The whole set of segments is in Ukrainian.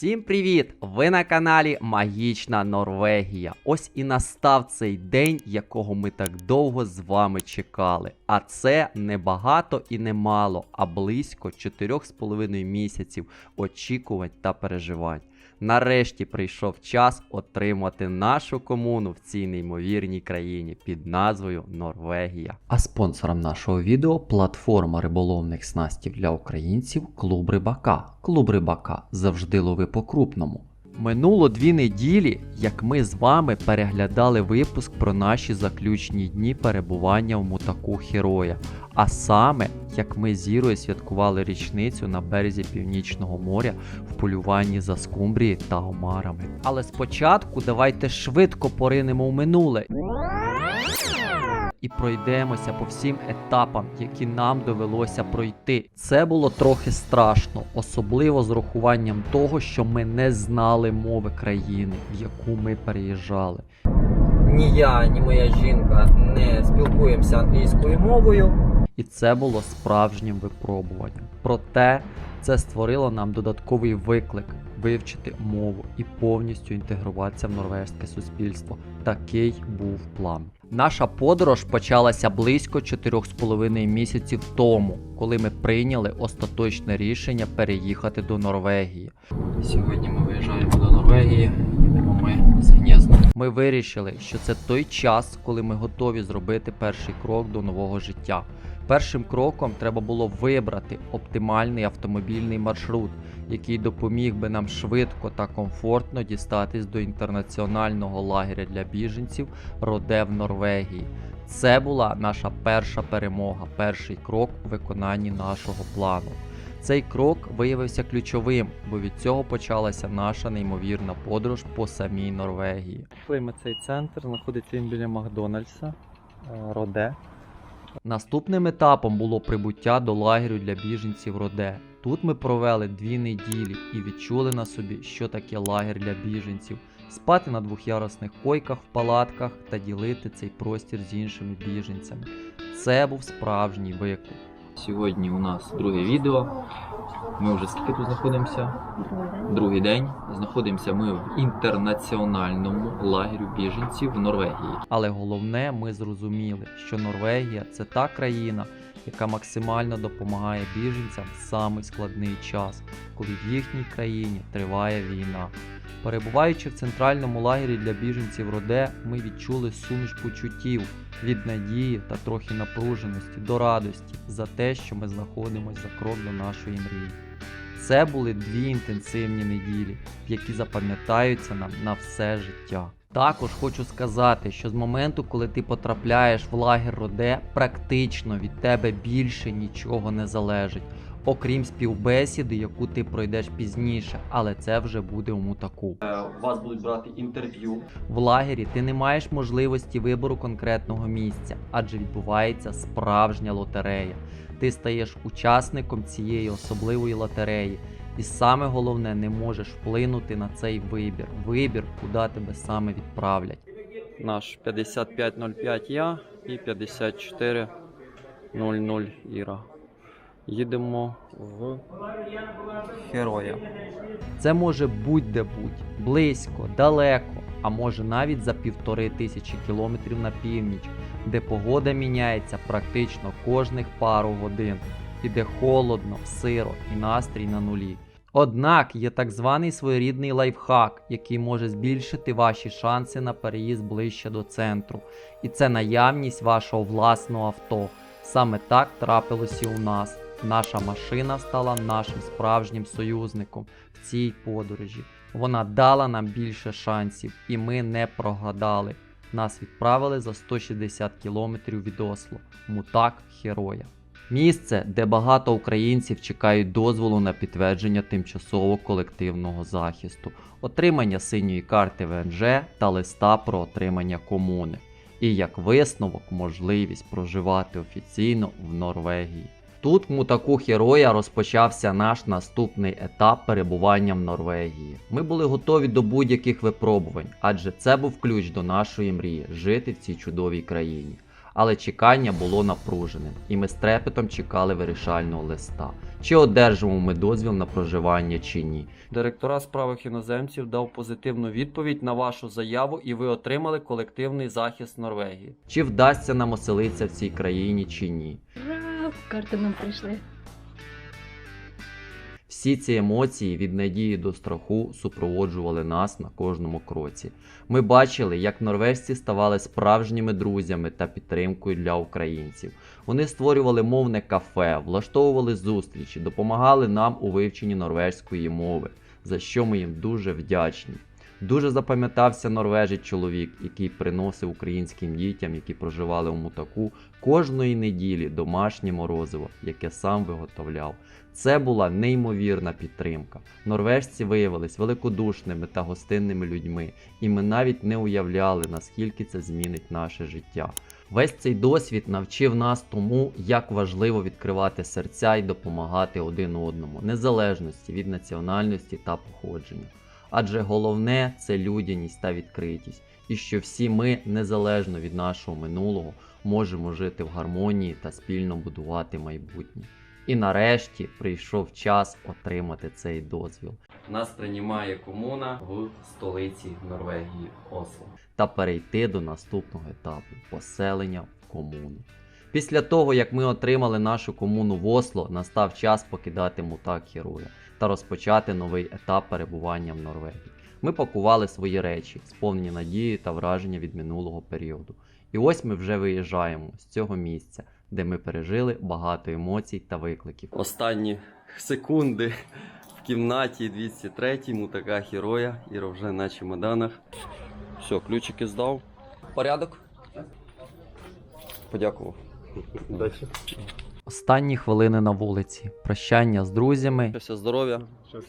Всім привіт! Ви на каналі Магічна Норвегія. Ось і настав цей день, якого ми так довго з вами чекали. А це не багато і не мало, а близько 4,5 місяців очікувань та переживань. Нарешті прийшов час отримати нашу комуну в цій неймовірній країні під назвою Норвегія. А спонсором нашого відео платформа риболовних снастів для українців Клуб Рибака. Клуб Рибака завжди лови по крупному. Минуло дві неділі, як ми з вами переглядали випуск про наші заключні дні перебування в мутаку Хероя. А саме, як ми з Ірою святкували річницю на березі Північного моря в полюванні за скумбрії та омарами. Але спочатку давайте швидко поринемо в минуле і пройдемося по всім етапам, які нам довелося пройти. Це було трохи страшно, особливо з урахуванням того, що ми не знали мови країни, в яку ми переїжджали. Ні я, ні моя жінка не спілкуємося англійською мовою. І це було справжнім випробуванням. Проте це створило нам додатковий виклик вивчити мову і повністю інтегруватися в норвезьке суспільство. Такий був план. Наша подорож почалася близько 4,5 місяців тому, коли ми прийняли остаточне рішення переїхати до Норвегії. Сьогодні ми виїжджаємо до Норвегії, їдемо ми з гнізда. Ми вирішили, що це той час, коли ми готові зробити перший крок до нового життя. Першим кроком треба було вибрати оптимальний автомобільний маршрут, який допоміг би нам швидко та комфортно дістатись до інтернаціонального лагеря для біженців Роде в Норвегії. Це була наша перша перемога, перший крок у виконанні нашого плану. Цей крок виявився ключовим, бо від цього почалася наша неймовірна подорож по самій Норвегії. Ми цей центр, знаходиться біля Макдональдса, е, Роде. Наступним етапом було прибуття до лагерю для біженців Роде. Тут ми провели дві неділі і відчули на собі, що таке лагер для біженців, спати на двох'ярусних койках в палатках та ділити цей простір з іншими біженцями. Це був справжній виклик. Сьогодні у нас друге відео. Ми вже скільки тут знаходимося? Другий день. Знаходимося ми в інтернаціональному лагерю біженців в Норвегії. Але головне, ми зрозуміли, що Норвегія це та країна, яка максимально допомагає біженцям в самий складний час, коли в їхній країні триває війна. Перебуваючи в центральному лагері для біженців Роде, ми відчули суміш почуттів від надії та трохи напруженості до радості за те, що ми знаходимося за крок до нашої мрії. Це були дві інтенсивні неділі, які запам'ятаються нам на все життя. Також хочу сказати, що з моменту, коли ти потрапляєш в лагер Роде, практично від тебе більше нічого не залежить, окрім співбесіди, яку ти пройдеш пізніше, але це вже буде у мутаку. У вас будуть брати інтерв'ю. В лагері ти не маєш можливості вибору конкретного місця, адже відбувається справжня лотерея. Ти стаєш учасником цієї особливої лотереї. І саме головне, не можеш вплинути на цей вибір. Вибір, куди тебе саме відправлять. Наш 5505 я і 5400 Іра. Їдемо в Героя. Це може будь-де будь, близько, далеко, а може навіть за півтори тисячі кілометрів на північ, де погода міняється практично кожних пару годин, і де холодно, сиро і настрій на нулі. Однак є так званий своєрідний лайфхак, який може збільшити ваші шанси на переїзд ближче до центру, і це наявність вашого власного авто. Саме так трапилось і у нас. Наша машина стала нашим справжнім союзником в цій подорожі. Вона дала нам більше шансів, і ми не прогадали. Нас відправили за 160 кілометрів від Осло, мутак Хероя. Місце, де багато українців чекають дозволу на підтвердження тимчасово колективного захисту, отримання синьої карти ВНЖ та листа про отримання комуни. І як висновок, можливість проживати офіційно в Норвегії. Тут в мутаку Хероя розпочався наш наступний етап перебування в Норвегії. Ми були готові до будь-яких випробувань, адже це був ключ до нашої мрії жити в цій чудовій країні. Але чекання було напруженим, і ми з трепетом чекали вирішального листа. Чи одержимо ми дозвіл на проживання чи ні. Директора справах іноземців дав позитивну відповідь на вашу заяву, і ви отримали колективний захист Норвегії. Чи вдасться нам оселитися в цій країні чи ні? Ура! Карти нам прийшли. Всі ці емоції від надії до страху супроводжували нас на кожному кроці. Ми бачили, як норвежці ставали справжніми друзями та підтримкою для українців. Вони створювали мовне кафе, влаштовували зустрічі, допомагали нам у вивченні норвезької мови, за що ми їм дуже вдячні. Дуже запам'ятався норвежець чоловік, який приносив українським дітям, які проживали у мутаку, кожної неділі домашнє морозиво, яке сам виготовляв. Це була неймовірна підтримка. Норвежці виявились великодушними та гостинними людьми, і ми навіть не уявляли, наскільки це змінить наше життя. Весь цей досвід навчив нас тому, як важливо відкривати серця і допомагати один одному, незалежності від національності та походження. Адже головне це людяність та відкритість, і що всі ми, незалежно від нашого минулого, можемо жити в гармонії та спільно будувати майбутнє. І нарешті прийшов час отримати цей дозвіл. Нас приймає комуна в столиці Норвегії Осло та перейти до наступного етапу поселення в комуну. Після того, як ми отримали нашу комуну в Осло, настав час покидати мутак героя та розпочати новий етап перебування в Норвегії. Ми пакували свої речі, сповнені надії та враження від минулого періоду. І ось ми вже виїжджаємо з цього місця, де ми пережили багато емоцій та викликів. Останні секунди в кімнаті 203 мутака героя. Іра вже на чемоданах. Все, ключики здав. Порядок? Подякував. Дальше. Останні хвилини на вулиці. Прощання з друзями. Все здоров'я.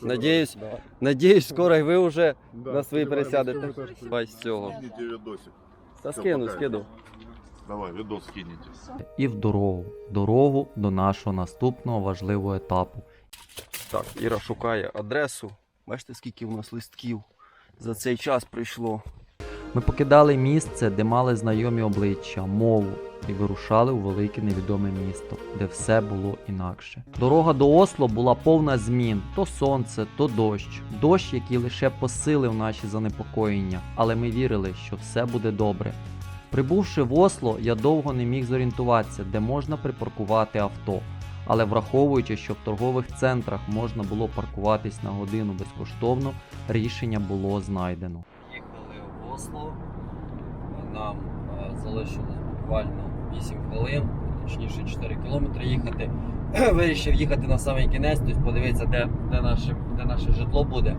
Надіюсь, надіюсь, скоро і ви вже на свої пересядете. Бай з цього. Та скину, скину. Давай, видос скинете. І в дорогу. Дорогу до нашого наступного важливого етапу. Так, Іра шукає адресу. Бачите, скільки у нас листків за цей час прийшло. Ми покидали місце, де мали знайомі обличчя, мову, і вирушали у велике невідоме місто, де все було інакше. Дорога до Осло була повна змін: то сонце, то дощ. Дощ, який лише посилив наші занепокоєння, але ми вірили, що все буде добре. Прибувши в Осло, я довго не міг зорієнтуватися, де можна припаркувати авто. Але враховуючи, що в торгових центрах можна було паркуватись на годину безкоштовно, рішення було знайдено. Їхали в Осло. Нам е, залишилось буквально 8 хвилин, точніше 4 кілометри їхати. Вирішив їхати на самий кінець, тобто подивитися, де, де, наше, де наше житло буде.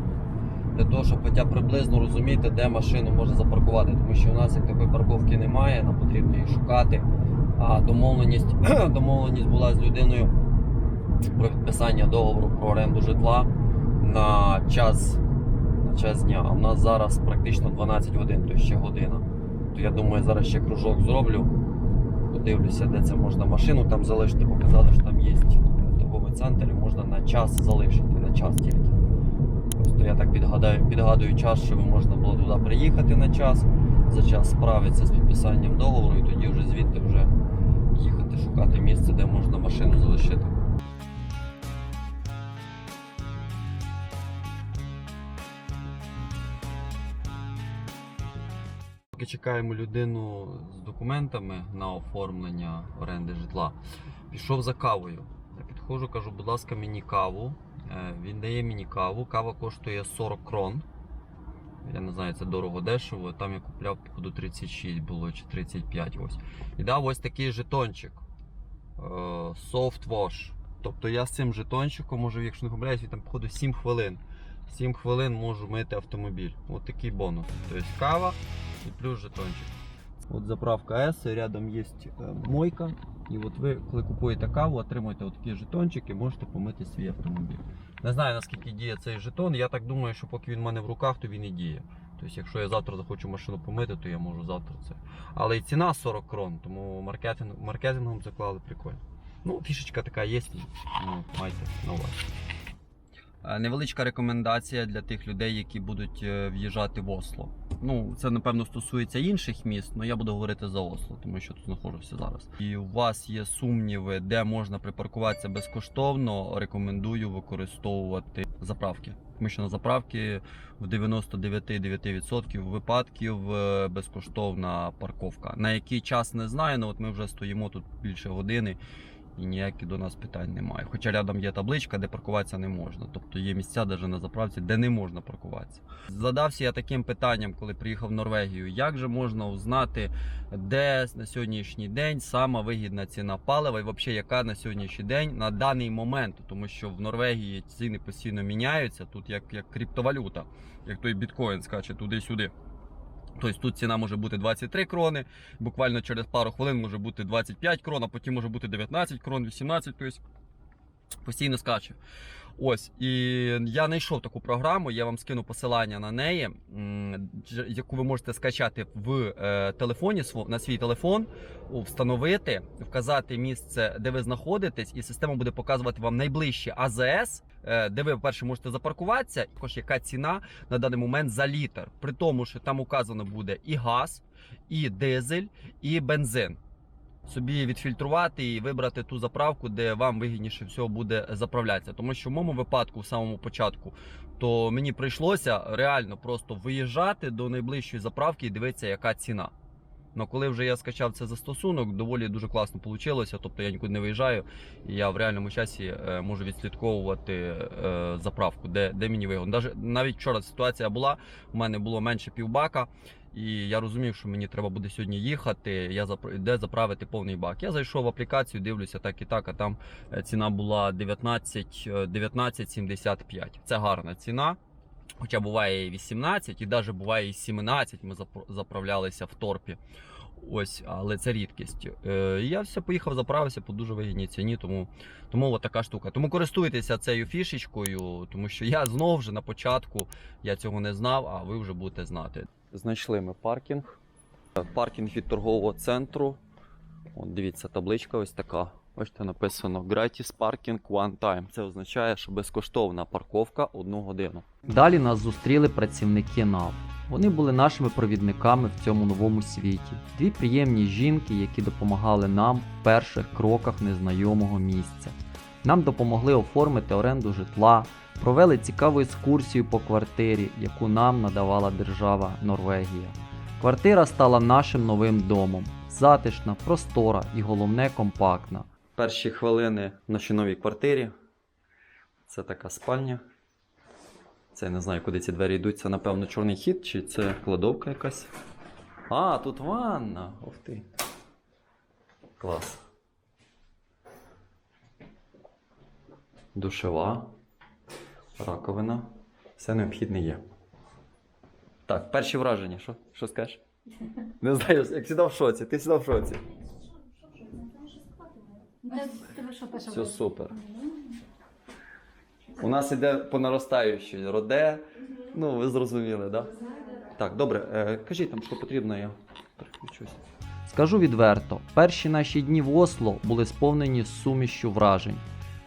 Для того, щоб хоча приблизно розуміти, де машину можна запаркувати. Тому що у нас як такої парковки немає, нам потрібно її шукати. А домовленість, домовленість була з людиною про підписання договору про оренду житла на час, на час дня. А в нас зараз практично 12 годин, то ще година. То я думаю, зараз ще кружок зроблю. Подивлюся, де це можна машину там залишити. Показали, що там є торговий центр і можна на час залишити, на час тільки. Просто я так підгадаю, підгадую час, щоб можна було туди приїхати на час, за час справитися з підписанням договору і тоді вже звідти вже їхати шукати місце, де можна машину залишити. Поки чекаємо людину з документами на оформлення оренди житла, пішов за кавою. Я підходжу, кажу, будь ласка, мені каву. Е, Він дає мені каву. Кава коштує 40 крон. Я не знаю, це дорого дешево. Там я купляв походу 36 було чи 35 ось. І дав ось такий жетончик. е, Soft wash. Тобто я з цим жетончиком можу, якщо не помиляюсь, там походу 7 хвилин. 7 хвилин можу мити автомобіль. Ось такий бонус. Тобто кава і плюс жетончик. От заправка С, рядом є мойка. І от ви, коли купуєте каву, отримуєте отакий жетончик і можете помити свій автомобіль. Не знаю наскільки діє цей жетон. Я так думаю, що поки він в мене в руках, то він і діє. Тобто, якщо я завтра захочу машину помити, то я можу завтра це. Але і ціна 40 крон, тому маркетинг, маркетингом заклали прикольно. Ну, фішечка така є, ну, майте на увазі. Е, Невеличка рекомендація для тих людей, які будуть е, в'їжджати в Осло. Ну, це напевно стосується інших міст, але я буду говорити за Осло, тому що тут знаходжуся зараз. І у вас є сумніви, де можна припаркуватися безкоштовно. Рекомендую використовувати заправки. Тому що на заправки в 99,9% випадків е, безкоштовна парковка. На який час не знаю, але от ми вже стоїмо тут більше години і ніяких до нас питань немає. Хоча рядом є табличка, де паркуватися не можна. Тобто є місця навіть на заправці, де не можна паркуватися. Задався я таким питанням, коли приїхав в Норвегію. Як же можна узнати, де на сьогоднішній день сама вигідна ціна палива і взагалі яка на сьогоднішній день на даний момент, тому що в Норвегії ціни постійно міняються. Тут як, як криптовалюта, як той біткоін скаче туди-сюди. Тобто тут ціна може бути 23 крони, буквально через пару хвилин може бути 25 крон, а потім може бути 19 крон, 18, тобто постійно скаче. Ось, і я знайшов таку програму, я вам скину посилання на неї, яку ви можете скачати в е, телефоні на свій телефон, встановити, вказати місце, де ви знаходитесь, і система буде показувати вам найближче АЗС, де ви, по-перше, можете запаркуватися, також яка ціна на даний момент за літр. При тому, що там указано буде і газ, і дизель, і бензин. Собі відфільтрувати і вибрати ту заправку, де вам вигідніше всього буде заправлятися. Тому що в моєму випадку, в самому початку, то мені прийшлося реально просто виїжджати до найближчої заправки і дивитися, яка ціна. Ну коли вже я скачав цей застосунок, доволі дуже класно вийшло. Тобто я нікуди не виїжджаю, і я в реальному часі е, можу відслідковувати е, заправку, де, де мені вигодно. Даже навіть вчора ситуація була, у мене було менше півбака. І я розумів, що мені треба буде сьогодні їхати. Я де заправити повний бак. Я зайшов в аплікацію, дивлюся так і так. А там е, ціна була 19, е, 19,75. Це гарна ціна. Хоча буває і 18, і навіть буває і 17. Ми заправлялися в торпі. Ось, але це рідкість. Е, я все поїхав, заправився по дуже вигідній ціні, тому, тому от така штука. Тому користуйтеся цією фішечкою, тому що я знову вже на початку я цього не знав, а ви вже будете знати. Знайшли ми паркінг. Паркінг від торгового центру. От дивіться, табличка ось така. Бачите, написано Gratis Parking One Time. Це означає, що безкоштовна парковка одну годину. Далі нас зустріли працівники НАВ. Вони були нашими провідниками в цьому новому світі. Дві приємні жінки, які допомагали нам в перших кроках незнайомого місця. Нам допомогли оформити оренду житла, провели цікаву екскурсію по квартирі, яку нам надавала держава Норвегія. Квартира стала нашим новим домом. Затишна, простора і головне компактна. Перші хвилини в нашій новій квартирі. Це така спальня. Це я не знаю, куди ці двері йдуть. Це, напевно, чорний хід, чи це кладовка якась. А, тут ванна. Ух ти. Клас. Душева. Раковина. Все необхідне є. Так, перші враження. Що, що скажеш? Не знаю, як сідав в шоці. Ти сідав в шоці. Все супер. У нас іде по наростаючій роде. Ну, ви зрозуміли, так? Да? Так, добре, е, кажіть там, що потрібно, я переключусь. Скажу відверто, перші наші дні в Осло були сповнені сумішю вражень.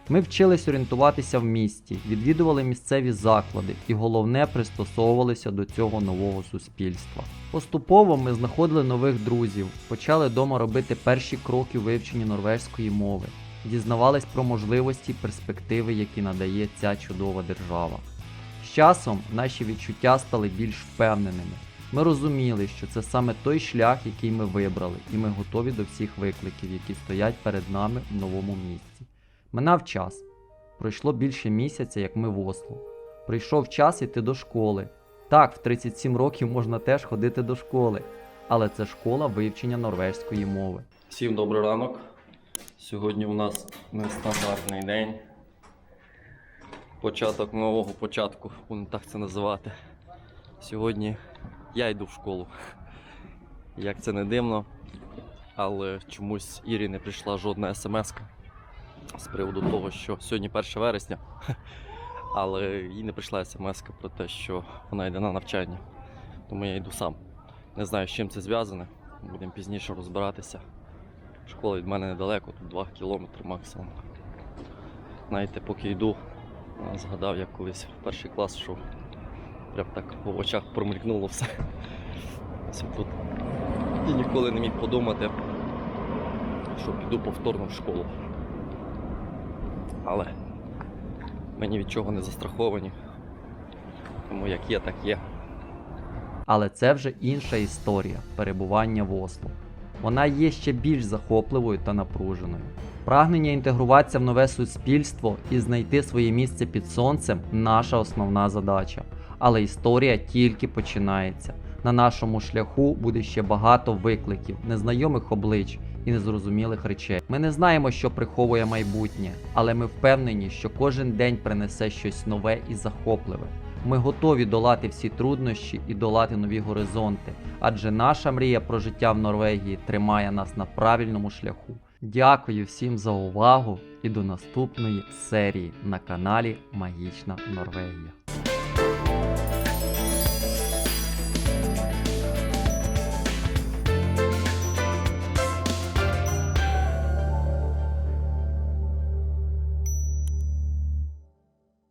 Ми вчились орієнтуватися в місті, відвідували місцеві заклади і головне пристосовувалися до цього нового суспільства. Поступово ми знаходили нових друзів, почали вдома робити перші кроки у вивченні норвезької мови, дізнавались про можливості і перспективи, які надає ця чудова держава. З часом наші відчуття стали більш впевненими. Ми розуміли, що це саме той шлях, який ми вибрали, і ми готові до всіх викликів, які стоять перед нами в новому місці. Минав час. Пройшло більше місяця, як ми в Осло. Прийшов час іти до школи. Так, в 37 років можна теж ходити до школи, але це школа вивчення норвезької мови. Всім добрий ранок. Сьогодні у нас нестандартний день. Початок нового початку, будемо так це називати. Сьогодні я йду в школу. Як це не дивно, але чомусь Ірі не прийшла жодна смс з приводу того, що сьогодні 1 вересня, але їй не прийшла смс про те, що вона йде на навчання. Тому я йду сам. Не знаю, з чим це зв'язане. Будемо пізніше розбиратися. Школа від мене недалеко, тут 2 кілометри максимум. Знаєте, поки йду, Згадав, як колись в перший клас йшов. Прям так в очах промелькнуло все. Ось тут. І ніколи не міг подумати, що піду повторно в школу. Але ми ні від чого не застраховані. Тому як є, так є. Але це вже інша історія перебування в Осло. Вона є ще більш захопливою та напруженою. Прагнення інтегруватися в нове суспільство і знайти своє місце під сонцем наша основна задача. Але історія тільки починається. На нашому шляху буде ще багато викликів, незнайомих облич і незрозумілих речей. Ми не знаємо, що приховує майбутнє, але ми впевнені, що кожен день принесе щось нове і захопливе. Ми готові долати всі труднощі і долати нові горизонти, адже наша мрія про життя в Норвегії тримає нас на правильному шляху. Дякую всім за увагу і до наступної серії на каналі Магічна Норвегія.